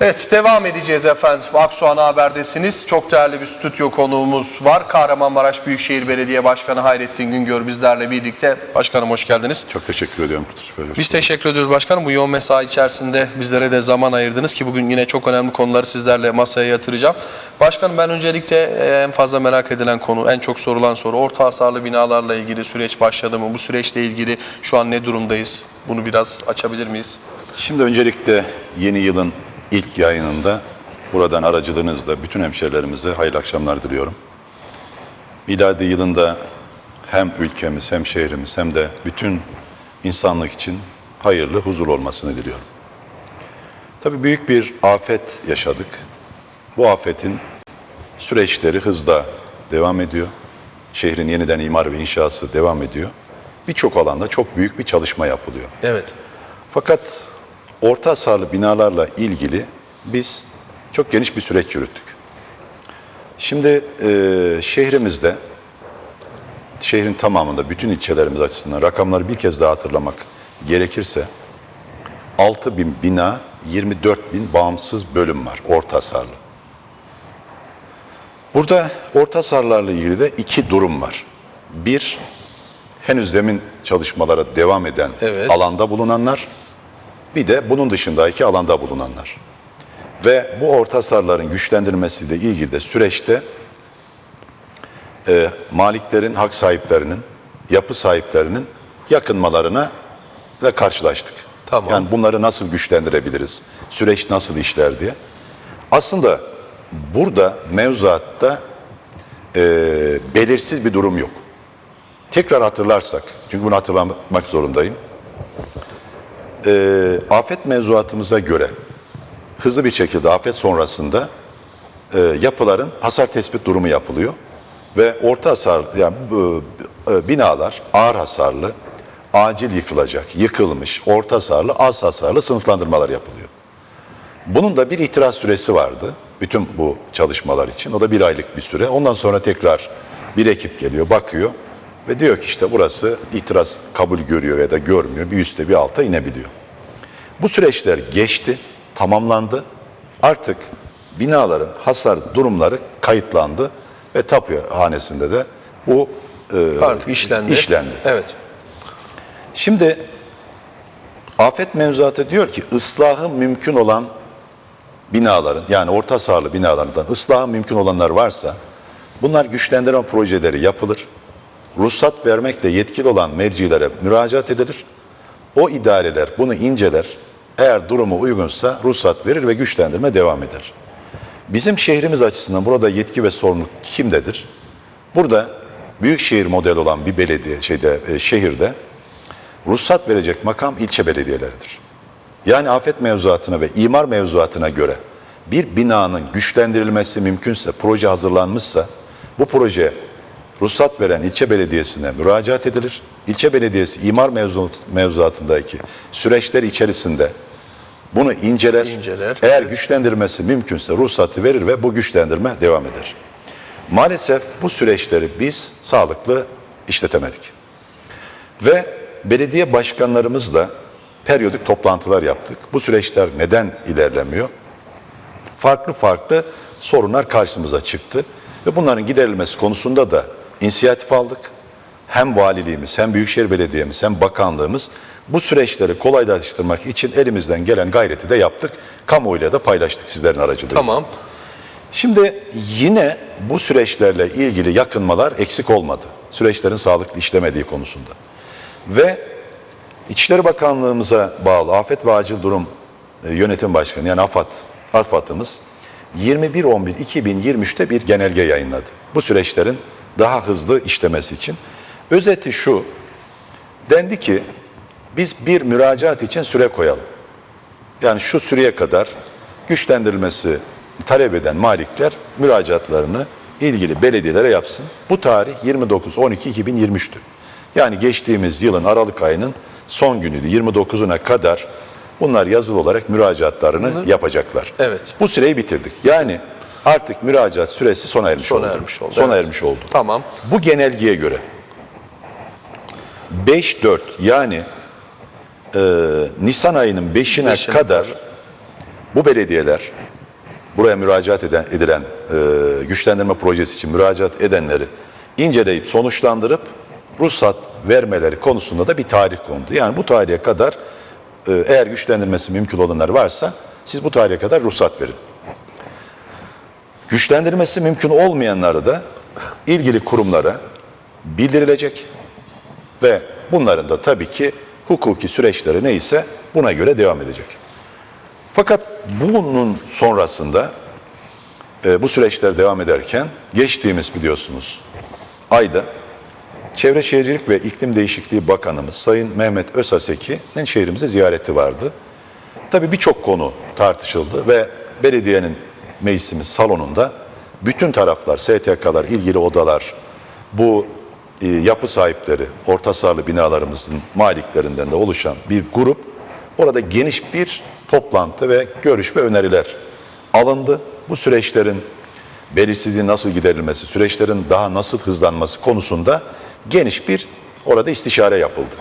Evet devam edeceğiz efendim. Aksoğan Haber'desiniz. Çok değerli bir stüdyo konuğumuz var. Kahramanmaraş Büyükşehir Belediye Başkanı Hayrettin Güngör bizlerle birlikte. Başkanım hoş geldiniz. Çok teşekkür ediyorum Kurtuluş Bey. Biz teşekkür ediyoruz başkanım. Bu yoğun mesai içerisinde bizlere de zaman ayırdınız ki bugün yine çok önemli konuları sizlerle masaya yatıracağım. Başkanım ben öncelikle e, en fazla merak edilen konu, en çok sorulan soru orta hasarlı binalarla ilgili süreç başladı mı? Bu süreçle ilgili şu an ne durumdayız? Bunu biraz açabilir miyiz? Şimdi öncelikle yeni yılın ilk yayınında buradan aracılığınızla bütün hemşehrilerimize hayırlı akşamlar diliyorum. Miladi yılında hem ülkemiz hem şehrimiz hem de bütün insanlık için hayırlı, huzur olmasını diliyorum. Tabii büyük bir afet yaşadık. Bu afetin süreçleri hızla devam ediyor. Şehrin yeniden imar ve inşası devam ediyor. Birçok alanda çok büyük bir çalışma yapılıyor. Evet. Fakat orta hasarlı binalarla ilgili biz çok geniş bir süreç yürüttük. Şimdi e, şehrimizde, şehrin tamamında bütün ilçelerimiz açısından rakamları bir kez daha hatırlamak gerekirse 6 bin bina, 24 bin bağımsız bölüm var orta hasarlı. Burada orta hasarlarla ilgili de iki durum var. Bir, henüz zemin çalışmalara devam eden Evet. alanda bulunanlar, bir de bunun dışındaki alanda bulunanlar. Ve bu orta hasarların güçlendirilmesiyle ilgili de süreçte e, maliklerin, hak sahiplerinin, yapı sahiplerinin yakınmalarına ve karşılaştık. Tamam. Yani bunları nasıl güçlendirebiliriz, süreç nasıl işler diye. Aslında burada mevzuatta e, belirsiz bir durum yok. Tekrar hatırlarsak, çünkü bunu hatırlamak zorundayım. E, afet mevzuatımıza göre hızlı bir şekilde afet sonrasında e, yapıların hasar tespit durumu yapılıyor ve orta hasar yani e, binalar ağır hasarlı, acil yıkılacak, yıkılmış, orta hasarlı, az hasarlı sınıflandırmalar yapılıyor. Bunun da bir itiraz süresi vardı bütün bu çalışmalar için. O da bir aylık bir süre. Ondan sonra tekrar bir ekip geliyor, bakıyor ve diyor ki işte burası itiraz kabul görüyor ya da görmüyor. Bir üste bir alta inebiliyor. Bu süreçler geçti, tamamlandı. Artık binaların hasar durumları kayıtlandı ve tapu hanesinde de bu e, Artık işlendi. işlendi. Evet. Şimdi afet mevzuatı diyor ki ıslahı mümkün olan binaların yani orta hasarlı binalardan ıslahı mümkün olanlar varsa bunlar güçlendirme projeleri yapılır. Ruhsat vermekle yetkili olan mercilere müracaat edilir. O idareler bunu inceler. Eğer durumu uygunsa ruhsat verir ve güçlendirme devam eder. Bizim şehrimiz açısından burada yetki ve sorumluluk kimdedir? Burada büyükşehir model olan bir belediye şeyde e, şehirde ruhsat verecek makam ilçe belediyeleridir. Yani afet mevzuatına ve imar mevzuatına göre bir binanın güçlendirilmesi mümkünse, proje hazırlanmışsa bu proje ruhsat veren ilçe belediyesine müracaat edilir. İlçe belediyesi imar mevzu, mevzuatındaki süreçler içerisinde bunu inceler. İnceler, Eğer evet. güçlendirmesi mümkünse ruhsatı verir ve bu güçlendirme devam eder. Maalesef bu süreçleri biz sağlıklı işletemedik. Ve belediye başkanlarımızla periyodik toplantılar yaptık. Bu süreçler neden ilerlemiyor? Farklı farklı sorunlar karşımıza çıktı. Ve bunların giderilmesi konusunda da inisiyatif aldık. Hem valiliğimiz, hem Büyükşehir Belediye'miz, hem bakanlığımız bu süreçleri kolaylaştırmak için elimizden gelen gayreti de yaptık. Kamuoyuyla da paylaştık sizlerin aracılığıyla. Tamam. Şimdi yine bu süreçlerle ilgili yakınmalar eksik olmadı. Süreçlerin sağlıklı işlemediği konusunda. Ve İçişleri Bakanlığımıza bağlı Afet ve Acil Durum e, Yönetim Başkanı yani AFAD, AFAD'ımız 21.11.2023'te bir genelge yayınladı. Bu süreçlerin daha hızlı işlemesi için. Özeti şu, dendi ki biz bir müracaat için süre koyalım. Yani şu süreye kadar güçlendirilmesi talep eden malikler müracaatlarını ilgili belediyelere yapsın. Bu tarih 29-12-2023'tü. Yani geçtiğimiz yılın Aralık ayının son günüydü. 29'una kadar bunlar yazılı olarak müracaatlarını yapacaklar. Evet. Bu süreyi bitirdik. Yani artık müracaat süresi sona ermiş Sona oldu. ermiş oldu, Sona evet. ermiş oldu. Tamam. Bu genelgeye göre 5-4 yani e, Nisan ayının 5'ine Beşine kadar bu belediyeler buraya müracaat eden, edilen e, güçlendirme projesi için müracaat edenleri inceleyip sonuçlandırıp ruhsat vermeleri konusunda da bir tarih kondu. Yani bu tarihe kadar e, eğer güçlendirmesi mümkün olanlar varsa siz bu tarihe kadar ruhsat verin. Güçlendirmesi mümkün olmayanları da ilgili kurumlara bildirilecek ve bunların da tabii ki hukuki süreçleri neyse buna göre devam edecek. Fakat bunun sonrasında e, bu süreçler devam ederken geçtiğimiz biliyorsunuz ayda Çevre Şehircilik ve İklim Değişikliği Bakanımız Sayın Mehmet Özhaseki'nin şehrimize ziyareti vardı. Tabii birçok konu tartışıldı ve belediyenin meclisimiz salonunda bütün taraflar, STK'lar, ilgili odalar, bu e, yapı sahipleri, orta hasarlı binalarımızın maliklerinden de oluşan bir grup orada geniş bir toplantı ve görüş ve öneriler alındı. Bu süreçlerin belirsizliği nasıl giderilmesi, süreçlerin daha nasıl hızlanması konusunda geniş bir orada istişare yapıldı.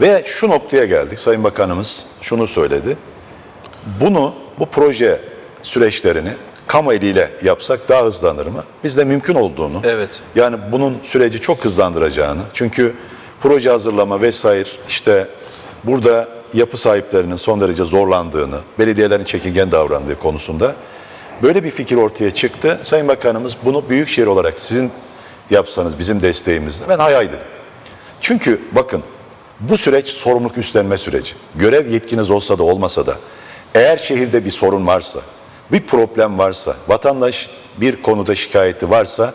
Ve şu noktaya geldik. Sayın Bakanımız şunu söyledi. Bunu, bu proje süreçlerini kamu eliyle yapsak daha hızlanır mı? Biz de mümkün olduğunu, Evet. yani bunun süreci çok hızlandıracağını, çünkü proje hazırlama vesaire işte burada yapı sahiplerinin son derece zorlandığını, belediyelerin çekingen davrandığı konusunda böyle bir fikir ortaya çıktı. Sayın Bakanımız bunu büyükşehir olarak sizin yapsanız bizim desteğimizle ben hay hay dedim. Çünkü bakın bu süreç sorumluluk üstlenme süreci. Görev yetkiniz olsa da olmasa da eğer şehirde bir sorun varsa, bir problem varsa, vatandaş bir konuda şikayeti varsa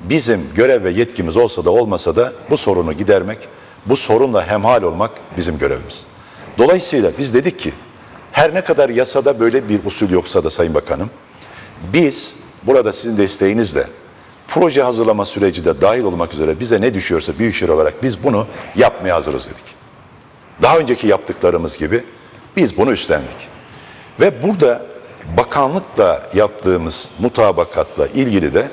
bizim görev ve yetkimiz olsa da olmasa da bu sorunu gidermek, bu sorunla hemhal olmak bizim görevimiz. Dolayısıyla biz dedik ki her ne kadar yasada böyle bir usul yoksa da Sayın Bakanım biz burada sizin desteğinizle proje hazırlama süreci de dahil olmak üzere bize ne düşüyorsa Büyükşehir olarak biz bunu yapmaya hazırız dedik. Daha önceki yaptıklarımız gibi biz bunu üstlendik. Ve burada bakanlıkla yaptığımız mutabakatla ilgili de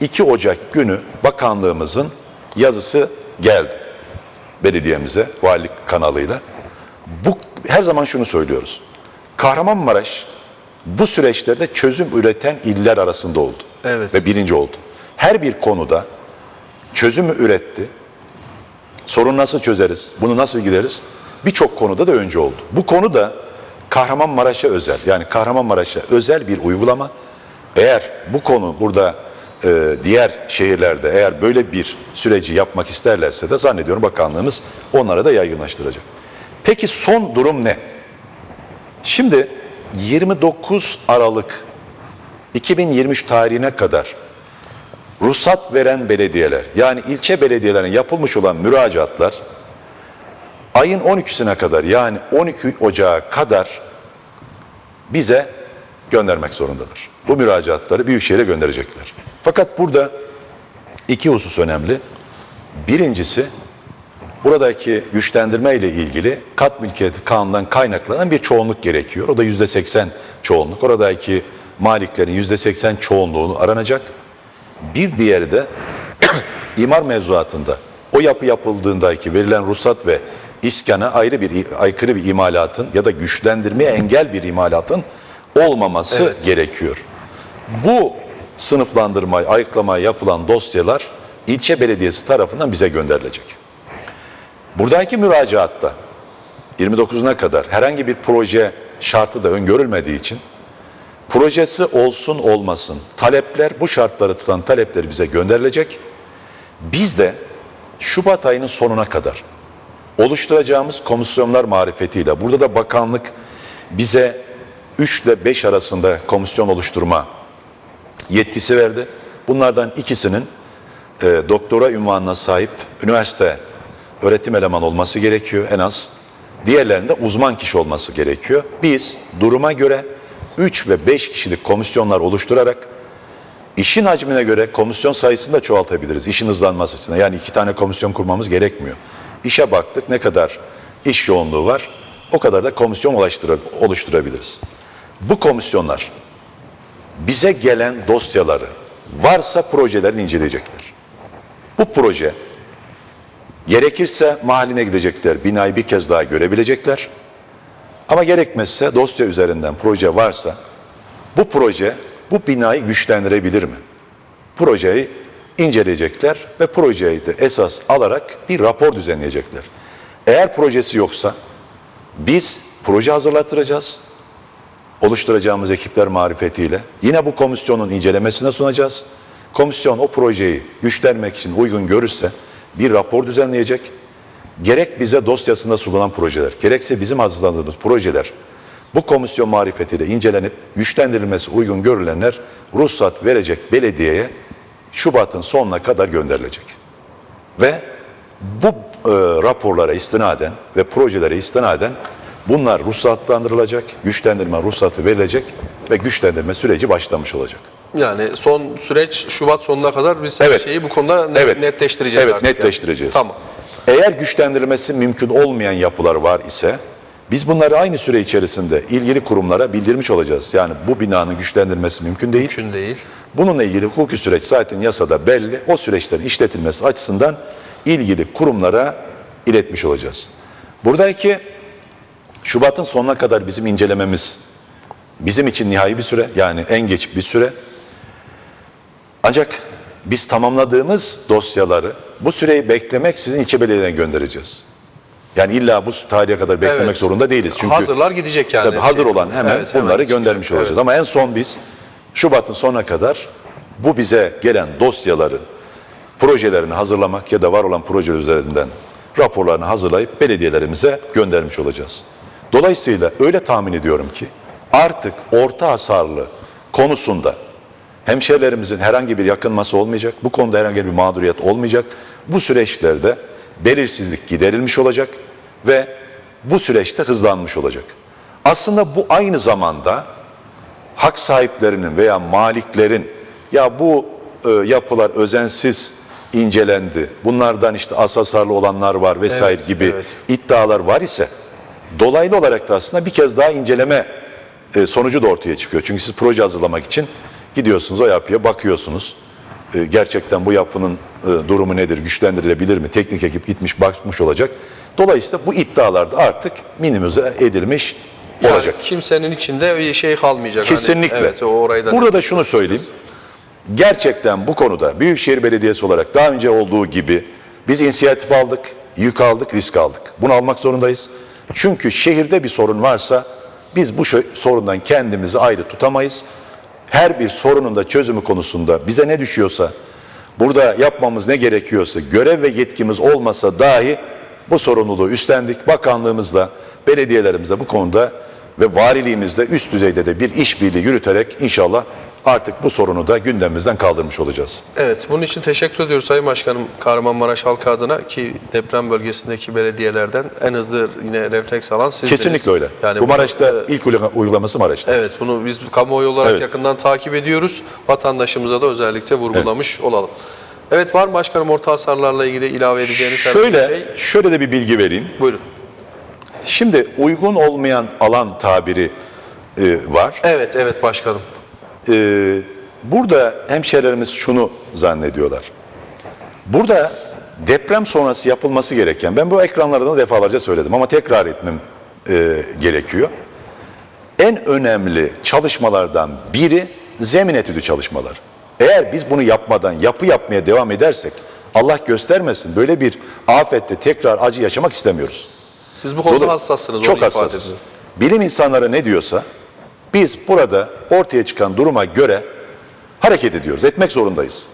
2 Ocak günü bakanlığımızın yazısı geldi belediyemize valilik kanalıyla. Bu her zaman şunu söylüyoruz. Kahramanmaraş bu süreçlerde çözüm üreten iller arasında oldu. Evet. Ve birinci oldu. Her bir konuda çözümü üretti. Sorun nasıl çözeriz? Bunu nasıl gideriz? Birçok konuda da önce oldu. Bu konu da Kahramanmaraş'a özel. Yani Kahramanmaraş'a özel bir uygulama. Eğer bu konu burada e, diğer şehirlerde eğer böyle bir süreci yapmak isterlerse de zannediyorum bakanlığımız onlara da yaygınlaştıracak. Peki son durum ne? Şimdi 29 Aralık 2023 tarihine kadar ruhsat veren belediyeler yani ilçe belediyelerine yapılmış olan müracaatlar ayın 12'sine kadar yani 12 Ocağı kadar bize göndermek zorundalar. Bu müracaatları Büyükşehir'e gönderecekler. Fakat burada iki husus önemli. Birincisi buradaki güçlendirme ile ilgili kat mülkiyeti kanundan kaynaklanan bir çoğunluk gerekiyor. O da yüzde seksen çoğunluk. Oradaki maliklerin yüzde seksen çoğunluğunu aranacak. Bir diğeri de imar mevzuatında o yapı yapıldığındaki verilen ruhsat ve iskana ayrı bir aykırı bir imalatın ya da güçlendirmeye engel bir imalatın olmaması Evet. gerekiyor. Bu sınıflandırma, ayıklama yapılan dosyalar ilçe belediyesi tarafından bize gönderilecek. Buradaki müracaatta 29'una kadar herhangi bir proje şartı da öngörülmediği için projesi olsun olmasın talepler bu şartları tutan talepleri bize gönderilecek. Biz de Şubat ayının sonuna kadar oluşturacağımız komisyonlar marifetiyle burada da bakanlık bize 3 ile 5 arasında komisyon oluşturma yetkisi verdi. Bunlardan ikisinin e, doktora ünvanına sahip üniversite öğretim elemanı olması gerekiyor en az. Diğerlerinde uzman kişi olması gerekiyor. Biz duruma göre 3 ve 5 kişilik komisyonlar oluşturarak işin hacmine göre komisyon sayısını da çoğaltabiliriz. İşin hızlanması için. Yani iki tane komisyon kurmamız gerekmiyor. İşe baktık ne kadar iş yoğunluğu var o kadar da komisyon oluştura- oluşturabiliriz. Bu komisyonlar bize gelen dosyaları varsa projelerini inceleyecekler. Bu proje gerekirse mahalline gidecekler, binayı bir kez daha görebilecekler. Ama gerekmezse dosya üzerinden proje varsa bu proje bu binayı güçlendirebilir mi? Projeyi inceleyecekler ve projeyi de esas alarak bir rapor düzenleyecekler. Eğer projesi yoksa biz proje hazırlattıracağız. Oluşturacağımız ekipler marifetiyle. Yine bu komisyonun incelemesine sunacağız. Komisyon o projeyi güçlenmek için uygun görürse bir rapor düzenleyecek. Gerek bize dosyasında sunulan projeler, gerekse bizim hazırladığımız projeler bu komisyon marifetiyle incelenip güçlendirilmesi uygun görülenler ruhsat verecek belediyeye Şubat'ın sonuna kadar gönderilecek. Ve bu e, raporlara istinaden ve projelere istinaden bunlar ruhsatlandırılacak, güçlendirme ruhsatı verilecek ve güçlendirme süreci başlamış olacak. Yani son süreç Şubat sonuna kadar biz her Evet. şeyi bu konuda net- Evet. netleştireceğiz Evet, artık. yani. netleştireceğiz. Tamam. Eğer güçlendirilmesi mümkün olmayan yapılar var ise biz bunları aynı süre içerisinde ilgili kurumlara bildirmiş olacağız. Yani bu binanın güçlendirilmesi mümkün değil. Mümkün değil. Bununla ilgili hukuki süreç zaten yasada belli. O süreçlerin işletilmesi açısından ilgili kurumlara iletmiş olacağız. Buradaki Şubat'ın sonuna kadar bizim incelememiz bizim için nihai bir süre yani en geç bir süre. Ancak biz tamamladığımız dosyaları bu süreyi beklemek sizin ilçe belediyeden göndereceğiz. Yani illa bu tarihe kadar beklemek Evet. zorunda değiliz. Çünkü Hazırlar gidecek yani. Tabii hazır Şey- olan hemen Evet, bunları gidecek. göndermiş olacağız. Evet. Ama en son biz Şubat'ın sonuna kadar bu bize gelen dosyaları, projelerini hazırlamak ya da var olan proje üzerinden raporlarını hazırlayıp belediyelerimize göndermiş olacağız. Dolayısıyla öyle tahmin ediyorum ki artık orta hasarlı konusunda hemşehrilerimizin herhangi bir yakınması olmayacak, bu konuda herhangi bir mağduriyet olmayacak. Bu süreçlerde belirsizlik giderilmiş olacak ve bu süreçte hızlanmış olacak. Aslında bu aynı zamanda hak sahiplerinin veya maliklerin ya bu e, yapılar özensiz incelendi, bunlardan işte az hasarlı olanlar var vesaire Evet, gibi evet. iddialar var ise dolaylı olarak da aslında bir kez daha inceleme e, sonucu da ortaya çıkıyor. Çünkü siz proje hazırlamak için gidiyorsunuz o yapıya bakıyorsunuz. E, gerçekten bu yapının e, durumu nedir, güçlendirilebilir mi? Teknik ekip gitmiş bakmış olacak. Dolayısıyla bu iddialar da artık minimize edilmiş Yani olacak. kimsenin içinde şey kalmayacak. Hani, Kesinlikle. evet, o orayı da Burada da şunu söyleyeyim. Gerçekten bu konuda Büyükşehir Belediyesi olarak daha önce olduğu gibi biz inisiyatif aldık, yük aldık, risk aldık. Bunu almak zorundayız. Çünkü şehirde bir sorun varsa biz bu sorundan kendimizi ayrı tutamayız. Her bir sorunun da çözümü konusunda bize ne düşüyorsa, burada yapmamız ne gerekiyorsa, görev ve yetkimiz olmasa dahi bu sorumluluğu üstlendik. Bakanlığımızla, belediyelerimizle bu konuda ve valiliğimizle üst düzeyde de bir işbirliği yürüterek inşallah artık bu sorunu da gündemimizden kaldırmış olacağız. Evet, bunun için teşekkür ediyoruz Sayın Başkanım Kahramanmaraş halkı adına ki deprem bölgesindeki belediyelerden en hızlı yine refleks alan sizsiniz. Kesinlikle öyle. Yani bu Maraş'ta e, ilk uygula- uygulaması Maraş'ta. Evet, bunu biz kamuoyu olarak Evet. yakından takip ediyoruz. Vatandaşımıza da özellikle vurgulamış olalım. Evet, var mı başkanım orta hasarlarla ilgili ilave edeceğiniz herhangi bir Şöyle, şey? şöyle de bir bilgi vereyim. Buyurun. Şimdi uygun olmayan alan tabiri e, var. Evet, evet başkanım. Ee, burada hemşehrilerimiz şunu zannediyorlar. Burada deprem sonrası yapılması gereken, ben bu ekranlarda da defalarca söyledim ama tekrar etmem e, gerekiyor. En önemli çalışmalardan biri zemin etüdü çalışmalar. Eğer biz bunu yapmadan yapı yapmaya devam edersek Allah göstermesin böyle bir afette tekrar acı yaşamak istemiyoruz. Siz bu konuda Dolu- hassassınız. Çok hassasız. edin. Bilim insanları ne diyorsa biz burada ortaya çıkan duruma göre hareket ediyoruz. Etmek zorundayız.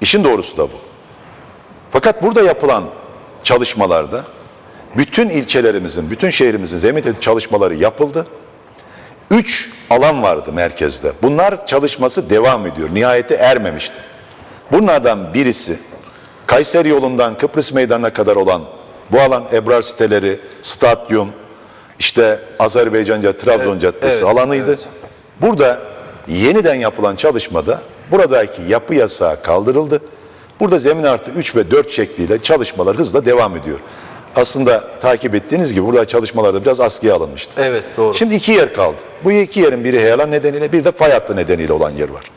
İşin doğrusu da bu. Fakat burada yapılan çalışmalarda bütün ilçelerimizin, bütün şehrimizin zemin çalışmaları yapıldı. Üç alan vardı merkezde. Bunlar çalışması devam ediyor. Nihayete ermemişti. Bunlardan birisi Kayseri yolundan Kıbrıs Meydanı'na kadar olan bu alan Ebrar siteleri, stadyum, işte Azerbaycanca, Trabzon Evet, Caddesi evet, alanıydı. evet. Burada yeniden yapılan çalışmada buradaki yapı yasağı kaldırıldı. Burada zemin artı 3 ve 4 şekliyle çalışmalar hızla devam ediyor. Aslında takip ettiğiniz gibi burada çalışmalarda biraz askıya alınmıştı. Evet, doğru. Şimdi iki yer kaldı. Bu iki yerin biri heyelan nedeniyle bir de fay hattı nedeniyle olan yer var.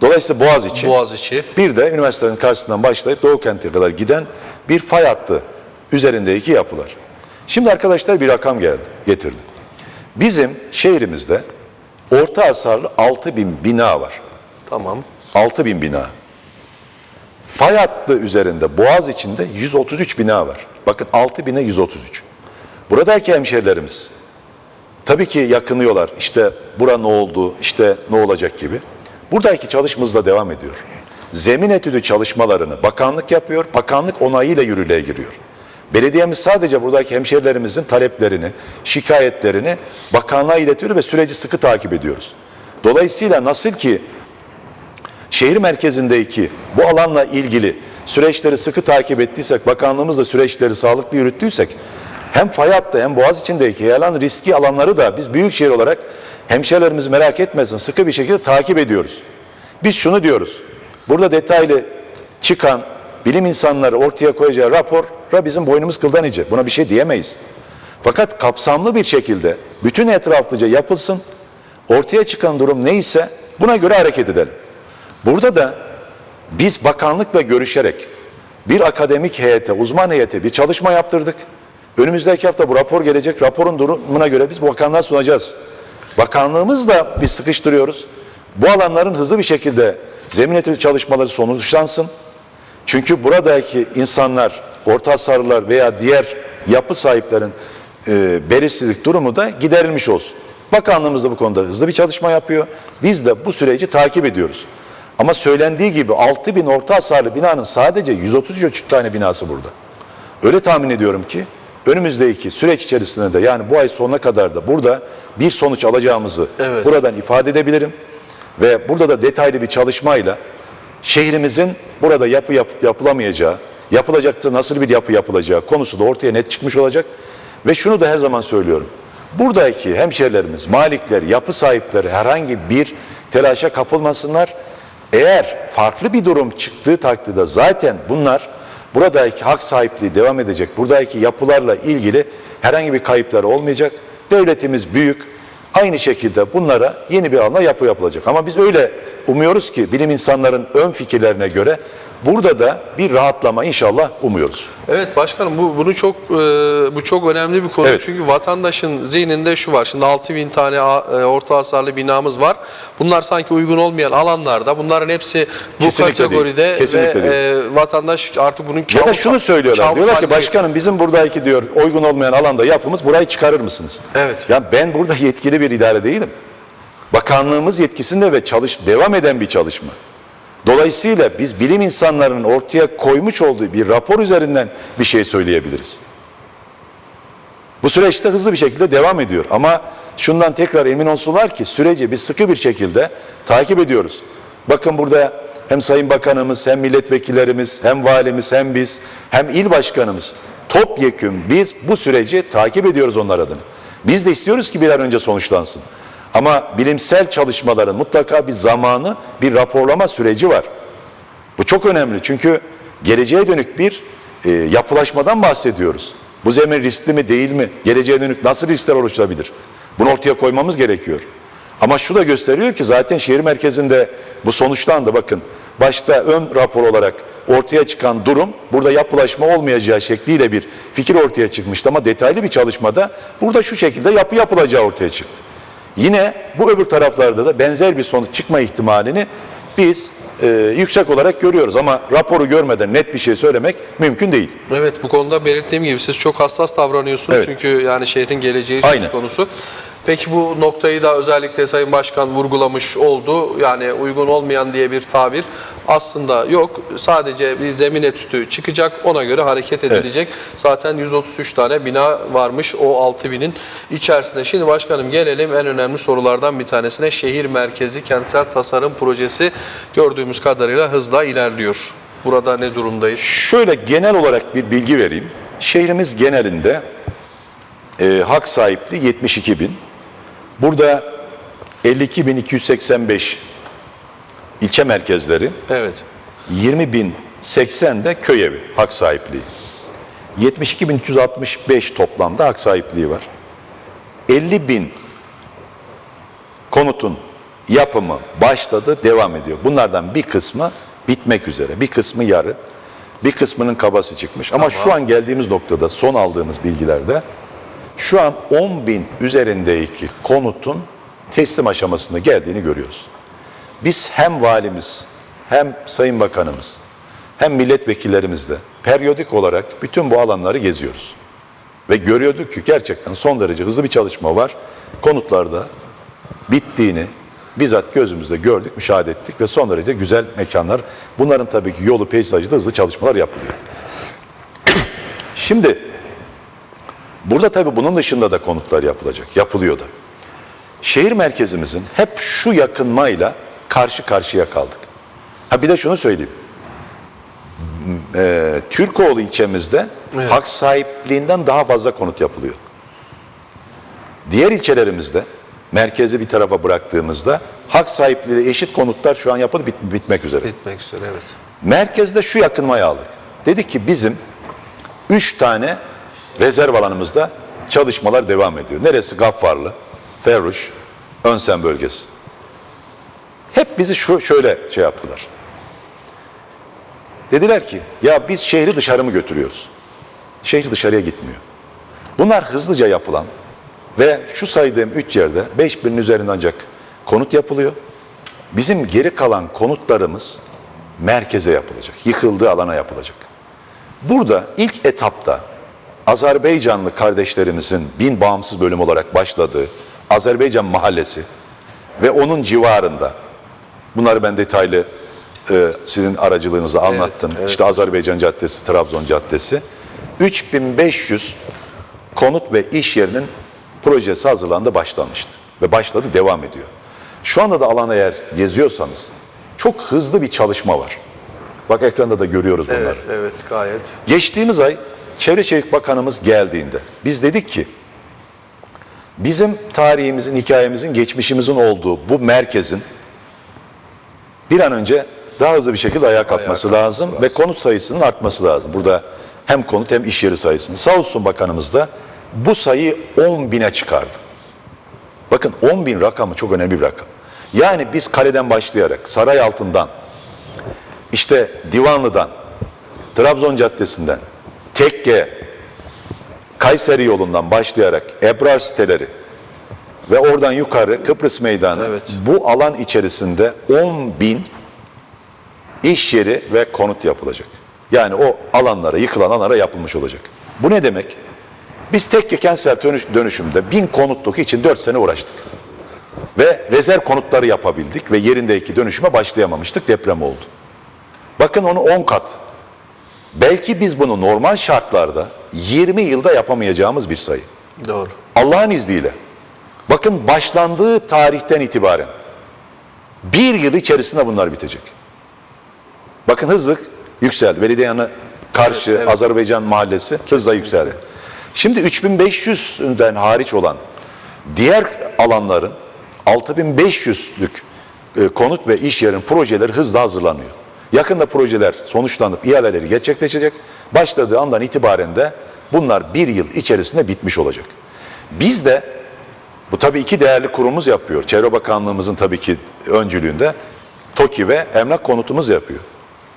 Dolayısıyla Boğaziçi, Boğaziçi. bir de üniversitenin karşısından başlayıp Doğu Kent'e kadar giden bir fay hattı üzerindeki yapılar. Şimdi arkadaşlar bir rakam geldi, getirdi. Bizim şehrimizde orta hasarlı 6000 bina var. Tamam. 6000 bina. Fay hattı üzerinde Boğaz içinde 133 bina var. Bakın 6000'e 133. Buradaki hemşerilerimiz tabii ki yakınıyorlar. İşte bura ne oldu, işte ne olacak gibi. Buradaki çalışmamız devam ediyor. Zemin etüdü çalışmalarını bakanlık yapıyor, bakanlık onayıyla yürürlüğe giriyor. Belediyemiz sadece buradaki hemşerilerimizin taleplerini, şikayetlerini bakanlığa iletiyor ve süreci sıkı takip ediyoruz. Dolayısıyla nasıl ki şehir merkezindeki bu alanla ilgili süreçleri sıkı takip ettiysek, bakanlığımızla süreçleri sağlıklı yürüttüysek, hem fay hem boğaz içindeki yalan riski alanları da biz büyükşehir olarak hemşehrilerimiz merak etmesin sıkı bir şekilde takip ediyoruz. Biz şunu diyoruz, burada detaylı çıkan bilim insanları ortaya koyacağı rapora bizim boynumuz kıldan ince. Buna bir şey diyemeyiz. Fakat kapsamlı bir şekilde bütün etraflıca yapılsın, ortaya çıkan durum neyse buna göre hareket edelim. Burada da biz bakanlıkla görüşerek bir akademik heyete, uzman heyete bir çalışma yaptırdık. Önümüzdeki hafta bu rapor gelecek. Raporun durumuna göre biz bakanlığa sunacağız. Bakanlığımızla biz sıkıştırıyoruz. Bu alanların hızlı bir şekilde zemin etüdü çalışmaları sonuçlansın. Çünkü buradaki insanlar, orta hasarlılar veya diğer yapı sahiplerin e, belirsizlik durumu da giderilmiş olsun. Bakanlığımız da bu konuda hızlı bir çalışma yapıyor. Biz de bu süreci takip ediyoruz. Ama söylendiği gibi 6 bin orta hasarlı binanın sadece 133 tane binası burada. Öyle tahmin ediyorum ki önümüzdeki süreç içerisinde de yani bu ay sonuna kadar da burada bir sonuç alacağımızı Evet. buradan ifade edebilirim. Ve burada da detaylı bir çalışmayla şehrimizin burada yapı yap, yapılamayacağı, yapılacaksa nasıl bir yapı yapılacağı konusu da ortaya net çıkmış olacak. Ve şunu da her zaman söylüyorum. Buradaki hemşerilerimiz, malikler, yapı sahipleri herhangi bir telaşa kapılmasınlar. Eğer farklı bir durum çıktığı takdirde zaten bunlar buradaki hak sahipliği devam edecek. Buradaki yapılarla ilgili herhangi bir kayıpları olmayacak. Devletimiz büyük. Aynı şekilde bunlara yeni bir alana yapı yapılacak. Ama biz öyle umuyoruz ki bilim insanların ön fikirlerine göre burada da bir rahatlama inşallah umuyoruz. Evet başkanım bu bunu çok e, bu çok önemli bir konu Evet. çünkü vatandaşın zihninde şu var. Şimdi 6000 tane a- e, orta hasarlı binamız var. Bunlar sanki uygun olmayan alanlarda. Bunların hepsi bu Kesinlikle kategoride değil. Kesinlikle ve değil. e, vatandaş artık bunun Ya da kabus- şunu söylüyorlar. kabus Diyorlar ki başkanım bizim buradaki diyor uygun olmayan alanda yapımız burayı çıkarır mısınız? Evet. Ya ben burada yetkili bir idare değilim. Bakanlığımız yetkisinde ve çalış devam eden bir çalışma. Dolayısıyla biz bilim insanlarının ortaya koymuş olduğu bir rapor üzerinden bir şey söyleyebiliriz. Bu süreçte hızlı bir şekilde devam ediyor. Ama şundan tekrar emin olsunlar ki süreci biz sıkı bir şekilde takip ediyoruz. Bakın burada hem Sayın Bakanımız, hem milletvekillerimiz, hem valimiz, hem biz, hem il başkanımız topyekün biz bu süreci takip ediyoruz onlar adına. Biz de istiyoruz ki bir an önce sonuçlansın. Ama bilimsel çalışmaların mutlaka bir zamanı, bir raporlama süreci var. Bu çok önemli çünkü geleceğe dönük bir e, yapılaşmadan bahsediyoruz. Bu zemin riskli mi değil mi? Geleceğe dönük nasıl riskler oluşturabilir? Bunu ortaya koymamız gerekiyor. Ama şu da gösteriyor ki zaten şehir merkezinde bu sonuçlandı bakın. Başta ön rapor olarak ortaya çıkan durum burada yapılaşma olmayacağı şekliyle bir fikir ortaya çıkmıştı ama detaylı bir çalışmada burada şu şekilde yapı yapılacağı ortaya çıktı. Yine bu öbür taraflarda da benzer bir sonuç çıkma ihtimalini biz e, yüksek olarak görüyoruz ama raporu görmeden net bir şey söylemek mümkün değil. Evet bu konuda belirttiğim gibi siz çok hassas davranıyorsunuz Evet. çünkü yani şehrin geleceği söz Aynen. konusu. Peki bu noktayı da özellikle Sayın Başkan vurgulamış oldu. Yani uygun olmayan diye bir tabir aslında yok. Sadece bir zemin etütü çıkacak ona göre hareket edilecek. Zaten 133 tane bina varmış o 6000'in içerisinde. Şimdi başkanım gelelim en önemli sorulardan bir tanesine. Şehir merkezi kentsel tasarım projesi gördüğümüz kadarıyla hızla ilerliyor. Burada ne durumdayız? Şöyle genel olarak bir bilgi vereyim. Şehrimiz genelinde e, hak sahipliği 72 bin. Burada 52.285 ilçe merkezleri, Evet. 20.080 de köy evi hak sahipliği. 72.365 toplamda hak sahipliği var. 50 bin konutun yapımı başladı, devam ediyor. Bunlardan bir kısmı bitmek üzere, bir kısmı yarı, bir kısmının kabası çıkmış. Ama şu an geldiğimiz noktada son aldığımız bilgilerde Şu an 10 bin üzerindeki konutun teslim aşamasında geldiğini görüyoruz. Biz hem valimiz hem sayın bakanımız hem milletvekillerimizle periyodik olarak bütün bu alanları geziyoruz. Ve görüyorduk ki gerçekten son derece hızlı bir çalışma var. Konutlarda bittiğini bizzat gözümüzde gördük, müşahede ettik ve son derece güzel mekanlar. Bunların tabii ki yolu, peyzajı da hızlı çalışmalar yapılıyor. Şimdi burada tabii bunun dışında da konutlar yapılacak, yapılıyor da. Şehir merkezimizin hep şu yakınmayla karşı karşıya kaldık. Ha bir de şunu söyleyeyim. M- E, Türkoğlu ilçemizde Evet. hak sahipliğinden daha fazla konut yapılıyor. Diğer ilçelerimizde merkezi bir tarafa bıraktığımızda hak sahipliği eşit konutlar şu an yapılıp bit- bitmek üzere. Bitmek üzere evet. Merkezde şu yakınmayı aldık. Dedik ki bizim üç tane rezerv alanımızda çalışmalar devam ediyor. Neresi? Gaffarlı, Ferruş, Önsen bölgesi. Hep bizi şu şöyle şey yaptılar. Dediler ki ya biz şehri dışarı mı götürüyoruz? Şehri dışarıya gitmiyor. Bunlar hızlıca yapılan ve şu saydığım üç yerde 5000'in üzerinde ancak konut yapılıyor. Bizim geri kalan konutlarımız merkeze yapılacak, yıkıldığı alana yapılacak. Burada ilk etapta Azerbaycanlı kardeşlerimizin bin bağımsız bölüm olarak başladığı Azerbaycan mahallesi ve onun civarında bunları ben detaylı e, sizin aracılığınızla anlattım. evet. İşte Azerbaycan Caddesi, Trabzon Caddesi. 3500 konut ve iş yerinin projesi hazırlandı, başlamıştı. Ve başladı, devam ediyor. Şu anda da alana eğer geziyorsanız çok hızlı bir çalışma var. Bak ekranda da görüyoruz bunları. Evet, evet gayet. Geçtiğimiz ay Çevre Şehircilik Bakanımız geldiğinde biz dedik ki bizim tarihimizin, hikayemizin, geçmişimizin olduğu bu merkezin bir an önce daha hızlı bir şekilde ayağa kalkması kalkması lazım, ve lazım. konut sayısının artması lazım. Burada hem konut hem iş yeri sayısının. Sağ olsun bakanımız da bu sayıyı 10 bine çıkardı. Bakın 10 bin rakamı çok önemli bir rakam. Yani biz kaleden başlayarak, saray altından, işte Divanlı'dan, Trabzon Caddesi'nden, Tekke, Kayseri yolundan başlayarak Ebrar siteleri ve oradan yukarı Kıbrıs Meydanı Evet. bu alan içerisinde 10 bin iş yeri ve konut yapılacak. Yani o alanlara, yıkılan alanlara yapılmış olacak. Bu ne demek? Biz Tekke kentsel dönüş- dönüşümde bin konutluk için 4 sene uğraştık. Ve rezerv konutları yapabildik ve yerindeki dönüşüme başlayamamıştık, deprem oldu. Bakın onu 10 kat. Belki biz bunu normal şartlarda 20 yılda yapamayacağımız bir sayı. Doğru. Allah'ın izniyle. Bakın başlandığı tarihten itibaren bir yıl içerisinde bunlar bitecek. Bakın hızlı yükseldi. Belediye yanı karşı Evet, evet. Azerbaycan mahallesi hızla yükseldi. Şimdi 3500'den hariç olan diğer alanların 6500'lük e, konut ve iş yerin projeleri hızla hazırlanıyor. Yakında projeler sonuçlanıp ihaleleri gerçekleşecek. Başladığı andan itibaren de bunlar bir yıl içerisinde bitmiş olacak. Biz de bu tabii iki değerli kurumumuz yapıyor. Çevre Bakanlığımızın tabii ki öncülüğünde TOKİ ve Emlak Konutumuz yapıyor.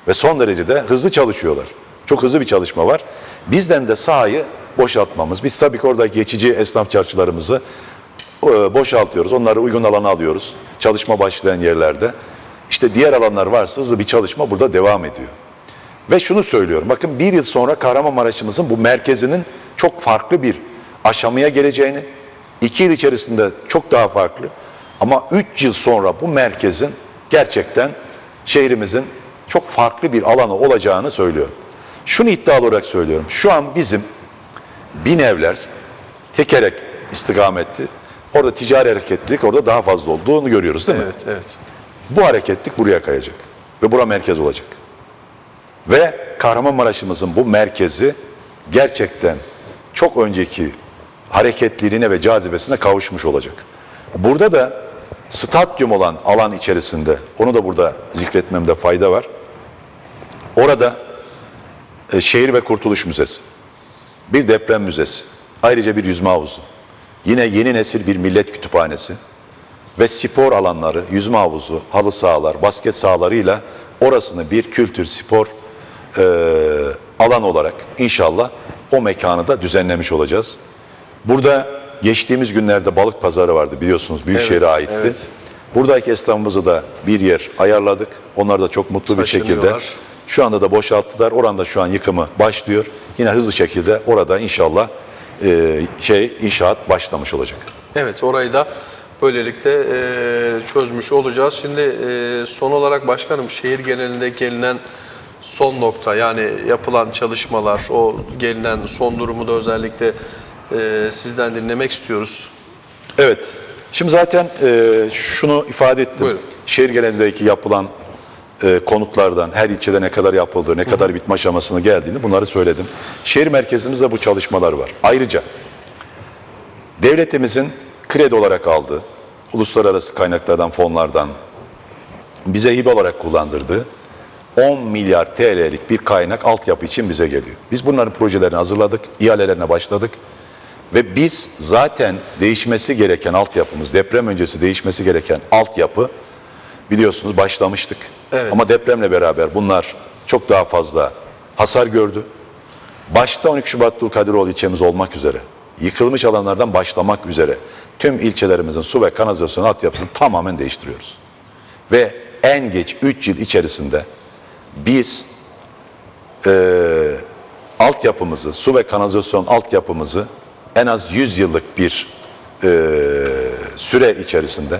Ve son derecede hızlı çalışıyorlar. Çok hızlı bir çalışma var. Bizden de sahayı boşaltmamız. Biz tabii ki orada geçici esnaf çarşılarımızı e, boşaltıyoruz. Onları uygun alana alıyoruz. Çalışma başlayan yerlerde. İşte diğer alanlar varsa hızlı bir çalışma burada devam ediyor. Ve şunu söylüyorum. Bakın bir yıl sonra Kahramanmaraş'ımızın bu merkezinin çok farklı bir aşamaya geleceğini, iki yıl içerisinde çok daha farklı ama üç yıl sonra bu merkezin gerçekten şehrimizin çok farklı bir alanı olacağını söylüyorum. Şunu iddialı olarak söylüyorum. Şu an bizim bin evler tekerek istikametli. Orada ticari hareketlilik orada daha fazla olduğunu görüyoruz değil mi? Evet, evet. Bu hareketlik buraya kayacak. Ve bura merkez olacak. Ve Kahramanmaraş'ımızın bu merkezi gerçekten çok önceki hareketliliğine ve cazibesine kavuşmuş olacak. Burada da stadyum olan alan içerisinde, onu da burada zikretmemde fayda var. Orada e, Şehir ve Kurtuluş Müzesi, bir deprem müzesi, ayrıca bir yüzme havuzu, yine yeni nesil bir millet kütüphanesi, ve spor alanları, yüzme havuzu, halı sahalar, basket sahalarıyla orasını bir kültür, spor e, alan olarak inşallah o mekanı da düzenlemiş olacağız. Burada geçtiğimiz günlerde balık pazarı vardı biliyorsunuz Büyükşehir'e Evet, aitti. evet. Buradaki esnafımızı da bir yer ayarladık. Onlar da çok mutlu bir şekilde. Şu anda da boşalttılar. Oranda şu an yıkımı başlıyor. Yine hızlı şekilde orada inşallah e, şey inşaat başlamış olacak. Evet orayı da böylelikle e, çözmüş olacağız. Şimdi e, son olarak başkanım şehir genelinde gelinen son nokta yani yapılan çalışmalar, o gelinen son durumu da özellikle e, sizden dinlemek istiyoruz. Evet. Şimdi zaten e, şunu ifade ettim. Buyurun. Şehir genelindeki yapılan e, konutlardan her ilçede ne kadar yapıldığı, ne kadar bitme aşamasına geldiğini bunları söyledim. Şehir merkezimizde bu çalışmalar var. Ayrıca devletimizin kredi olarak aldığı, uluslararası kaynaklardan, fonlardan bize hibe olarak kullandırdığı 10 milyar TL'lik bir kaynak altyapı için bize geliyor. Biz bunların projelerini hazırladık, ihalelerine başladık. Ve biz zaten değişmesi gereken altyapımız, deprem öncesi değişmesi gereken altyapı biliyorsunuz başlamıştık. Evet. Ama depremle beraber bunlar çok daha fazla hasar gördü. Başta 12 Şubat Dulkadiroğlu ilçemiz olmak üzere, yıkılmış alanlardan başlamak üzere tüm ilçelerimizin su ve kanalizasyon altyapısını tamamen değiştiriyoruz. Ve en geç 3 yıl içerisinde biz eee altyapımızı, su ve kanalizasyon altyapımızı en az 100 yıllık bir eee, süre içerisinde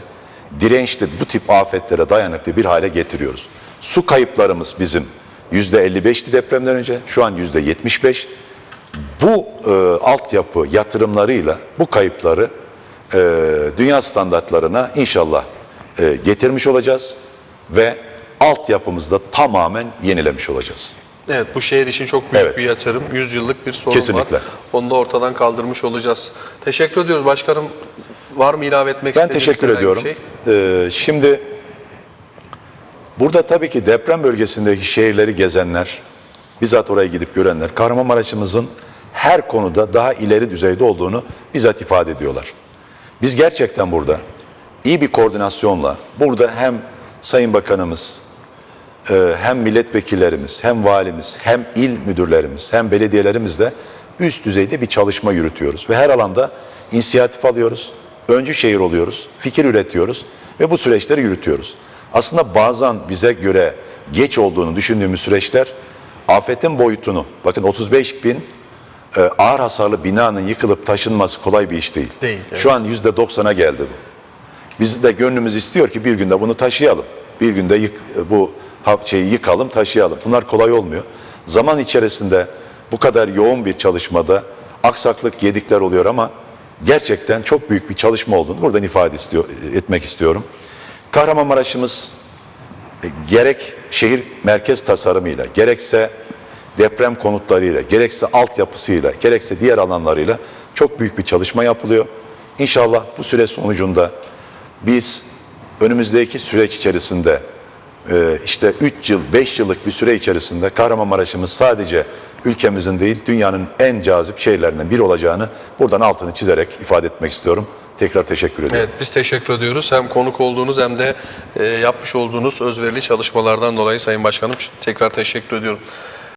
dirençli bu tip afetlere dayanıklı bir hale getiriyoruz. Su kayıplarımız bizim %55'ti depremden önce, şu an %75. Bu e, altyapı yatırımlarıyla bu kayıpları e, dünya standartlarına inşallah e, getirmiş olacağız ve altyapımızı da tamamen yenilemiş olacağız. Evet bu şehir için çok büyük Evet. bir yatırım. 100 yıllık bir sorun Kesinlikle. var. Onu da ortadan kaldırmış olacağız. Teşekkür ediyoruz başkanım. Var mı ilave etmek Ben istediğiniz teşekkür herhangi bir ediyorum. Şey? Ee, şimdi burada tabii ki deprem bölgesindeki şehirleri gezenler, bizzat oraya gidip görenler, Kahramanmaraş'ımızın her konuda daha ileri düzeyde olduğunu bizzat ifade ediyorlar. Biz gerçekten burada iyi bir koordinasyonla, burada hem Sayın Bakanımız, e, hem milletvekillerimiz, hem valimiz, hem il müdürlerimiz, hem belediyelerimizle üst düzeyde bir çalışma yürütüyoruz. Ve her alanda inisiyatif alıyoruz, öncü şehir oluyoruz, fikir üretiyoruz ve bu süreçleri yürütüyoruz. Aslında bazen bize göre geç olduğunu düşündüğümüz süreçler afetin boyutunu, bakın 35 bin e, ağır hasarlı binanın yıkılıp taşınması kolay bir iş değil. Değil, evet. Şu an %90'a geldi bu. Biz de gönlümüz istiyor ki bir günde bunu taşıyalım. Bir günde yık, bu şeyi yıkalım, taşıyalım. Bunlar kolay olmuyor. Zaman içerisinde bu kadar yoğun bir çalışmada aksaklık yedikler oluyor ama gerçekten çok büyük bir çalışma olduğunu buradan ifade istiyor, etmek istiyorum. Kahramanmaraş'ımız e, gerek şehir merkez tasarımıyla, gerekse deprem konutlarıyla, gerekse altyapısıyla, gerekse diğer alanlarıyla çok büyük bir çalışma yapılıyor. İnşallah bu süre sonucunda biz önümüzdeki süreç içerisinde e, işte 3 yıl, 5 yıllık bir süre içerisinde Kahramanmaraş'ımız sadece ülkemizin değil dünyanın en cazip şehirlerinden biri olacağını buradan altını çizerek ifade etmek istiyorum. Tekrar teşekkür ediyorum. Evet biz teşekkür ediyoruz. Hem konuk olduğunuz hem de e, yapmış olduğunuz özverili çalışmalardan dolayı Sayın Başkanım tekrar teşekkür ediyorum.